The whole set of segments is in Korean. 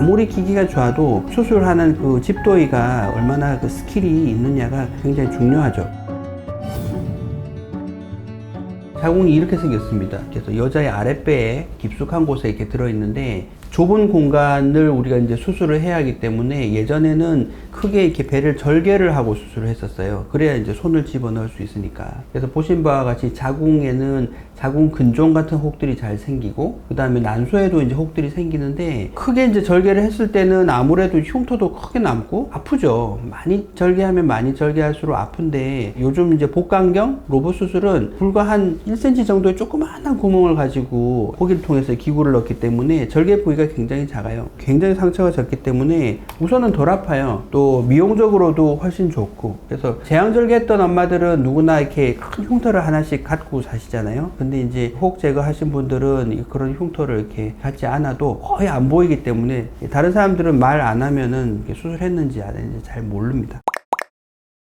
아무리 기기가 좋아도 수술하는 그 집도의가 얼마나 그 스킬이 있느냐가 굉장히 중요하죠. 자궁이 이렇게 생겼습니다. 그래서 여자의 아랫배에 깊숙한 곳에 이렇게 들어있는데 좁은 공간을 우리가 이제 수술을 해야 하기 때문에 예전에는 크게 이렇게 배를 절개를 하고 수술을 했었어요. 그래야 이제 손을 집어넣을 수 있으니까. 그래서 보신 바와 같이 자궁에는 자궁 근종 같은 혹들이 잘 생기고 그 다음에 난소에도 이제 혹들이 생기는데 크게 이제 절개를 했을 때는 아무래도 흉터도 크게 남고 아프죠. 많이 절개하면 많이 절개할수록 아픈데 요즘 이제 복강경 로봇 수술은 불과 한 1cm 정도의 조그마한 구멍을 가지고 거기를 통해서 기구를 넣기 때문에 절개 부위가 굉장히 작아요. 굉장히 상처가 적기 때문에 우선은 덜 아파요. 또 미용적으로도 훨씬 좋고 그래서 제왕절개했던 엄마들은 누구나 이렇게 큰 흉터를 하나씩 갖고 사시잖아요. 근데 이제 혹 제거하신 분들은 그런 흉터를 이렇게 갖지 않아도 거의 안 보이기 때문에 다른 사람들은 말 안 하면은 수술했는지 안 했는지 잘 모릅니다.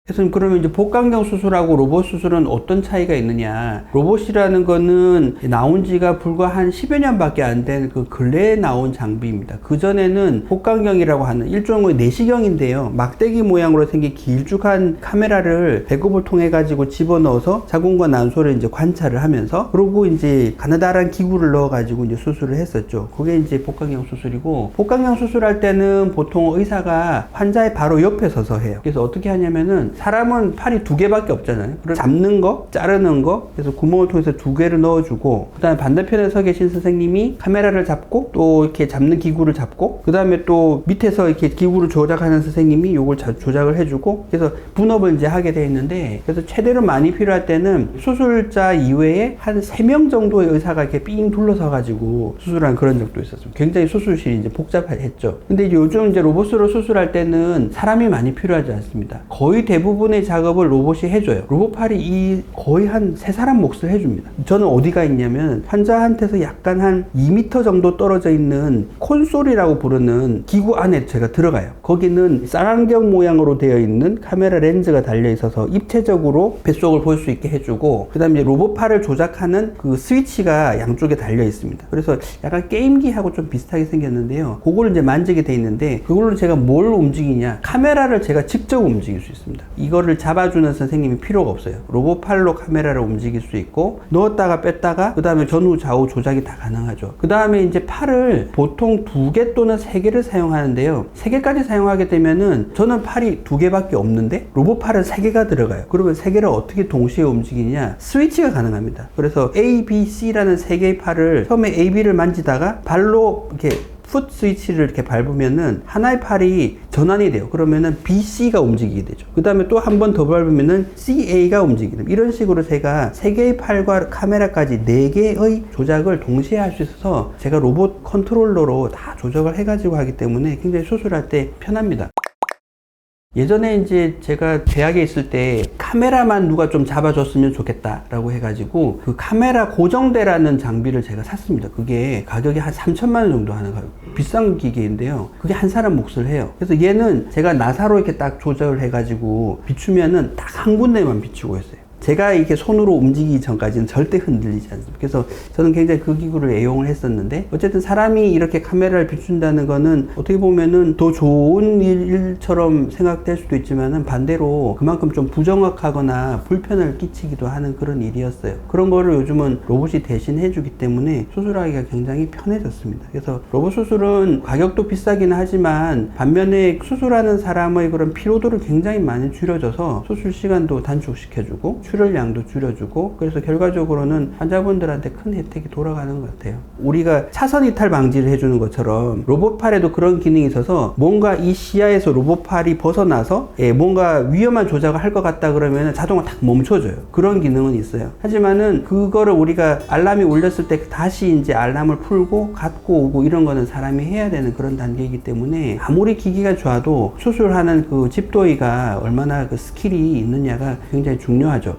그래서 그러면 이제 복강경 수술하고 로봇 수술은 어떤 차이가 있느냐? 로봇이라는 거는 나온 지가 불과 한 10여 년밖에 안 된 그 근래에 나온 장비입니다. 그전에는 복강경이라고 하는 일종의 내시경인데요. 막대기 모양으로 생긴 길쭉한 카메라를 배꼽을 통해 가지고 집어넣어서 자궁과 난소를 이제 관찰을 하면서 그리고 이제 가느다란 기구를 넣어 가지고 이제 수술을 했었죠. 그게 이제 복강경 수술이고 복강경 수술할 때는 보통 의사가 환자의 바로 옆에 서서 해요. 그래서 어떻게 하냐면은 사람은 팔이 두 개밖에 없잖아요. 그걸 잡는 거, 자르는 거, 그래서 구멍을 통해서 두 개를 넣어주고, 그 다음에 반대편에 서 계신 선생님이 카메라를 잡고, 또 이렇게 잡는 기구를 잡고, 그 다음에 또 밑에서 이렇게 기구를 조작하는 선생님이 요걸 자- 조작을 해주고, 그래서 분업을 이제 하게 돼 있는데, 그래서 최대로 많이 필요할 때는 수술자 이외에 한 세 명 정도의 의사가 이렇게 삥 둘러서 가지고 수술한 그런 적도 있었습니다. 굉장히 수술실이 이제 복잡했죠. 근데 요즘 이제 로봇으로 수술할 때는 사람이 많이 필요하지 않습니다. 거의 대부분 의 작업을 로봇이 해줘요. 로봇팔이 이 거의 한 세 사람 몫을 해줍니다. 저는 어디가 있냐면 환자한테서 약간 한 2m 정도 떨어져 있는 콘솔이라고 부르는 기구 안에 제가 들어가요. 거기는 쌍안경 모양으로 되어 있는 카메라 렌즈가 달려 있어서 입체적으로 뱃속을 볼 수 있게 해주고 그다음에 로봇팔을 조작하는 그 스위치가 양쪽에 달려 있습니다. 그래서 약간 게임기하고 좀 비슷하게 생겼는데요. 그걸 이제 만지게 돼 있는데 그걸로 제가 뭘 움직이냐 카메라를 제가 직접 움직일 수 있습니다. 이거를 잡아주는 선생님이 필요가 없어요. 로봇팔로 카메라를 움직일 수 있고 넣었다가 뺐다가 그 다음에 전후 좌우 조작이 다 가능하죠. 그 다음에 이제 팔을 보통 두 개 또는 세 개를 사용하는데요. 세 개까지 사용하게 되면은 저는 팔이 두 개밖에 없는데 로봇팔은 세 개가 들어가요. 그러면 세 개를 어떻게 동시에 움직이냐? 스위치가 가능합니다. 그래서 A, B, C라는 세 개의 팔을 처음에 A, B를 만지다가 발로 이렇게 풋 스위치를 이렇게 밟으면은 하나의 팔이 전환이 돼요. 그러면은 BC가 움직이게 되죠. 그 다음에 또 한 번 더 밟으면은 CA가 됩니다. 이런 식으로 제가 세 개의 팔과 카메라까지 네 개의 조작을 동시에 할 수 있어서 제가 로봇 컨트롤러로 다 조작을 해가지고 하기 때문에 굉장히 수술할 때 편합니다. 예전에 이제 제가 대학에 있을 때 카메라만 누가 좀 잡아줬으면 좋겠다라고 해가지고 그 카메라 고정대라는 장비를 제가 샀습니다. 그게 가격이 한 3천만 원 정도 하는 가격. 비싼 기계인데요. 그게 한 사람 몫을 해요. 그래서 얘는 제가 나사로 이렇게 딱 조절을 해가지고 비추면은 딱 한 군데만 비추고 있어요. 제가 이렇게 손으로 움직이기 전까지는 절대 흔들리지 않습니다. 그래서 저는 굉장히 그 기구를 애용을 했었는데 어쨌든 사람이 이렇게 카메라를 비춘다는 거는 어떻게 보면은 더 좋은 일처럼 생각될 수도 있지만은 반대로 그만큼 좀 부정확하거나 불편을 끼치기도 하는 그런 일이었어요. 그런 거를 요즘은 로봇이 대신 해주기 때문에 수술하기가 굉장히 편해졌습니다. 그래서 로봇 수술은 가격도 비싸기는 하지만 반면에 수술하는 사람의 그런 피로도를 굉장히 많이 줄여줘서 수술 시간도 단축시켜주고 출혈량도 줄여주고 그래서 결과적으로는 환자분들한테 큰 혜택이 돌아가는 것 같아요. 우리가 차선 이탈 방지를 해주는 것처럼 로봇팔에도 그런 기능이 있어서 뭔가 이 시야에서 로봇팔이 벗어나서 예, 뭔가 위험한 조작을 할 것 같다 그러면 자동으로 탁 멈춰줘요. 그런 기능은 있어요. 하지만은 그거를 우리가 알람이 울렸을 때 다시 이제 알람을 풀고 갖고 오고 이런 거는 사람이 해야 되는 그런 단계이기 때문에 아무리 기기가 좋아도 수술하는 그 집도의가 얼마나 그 스킬이 있느냐가 굉장히 중요하죠.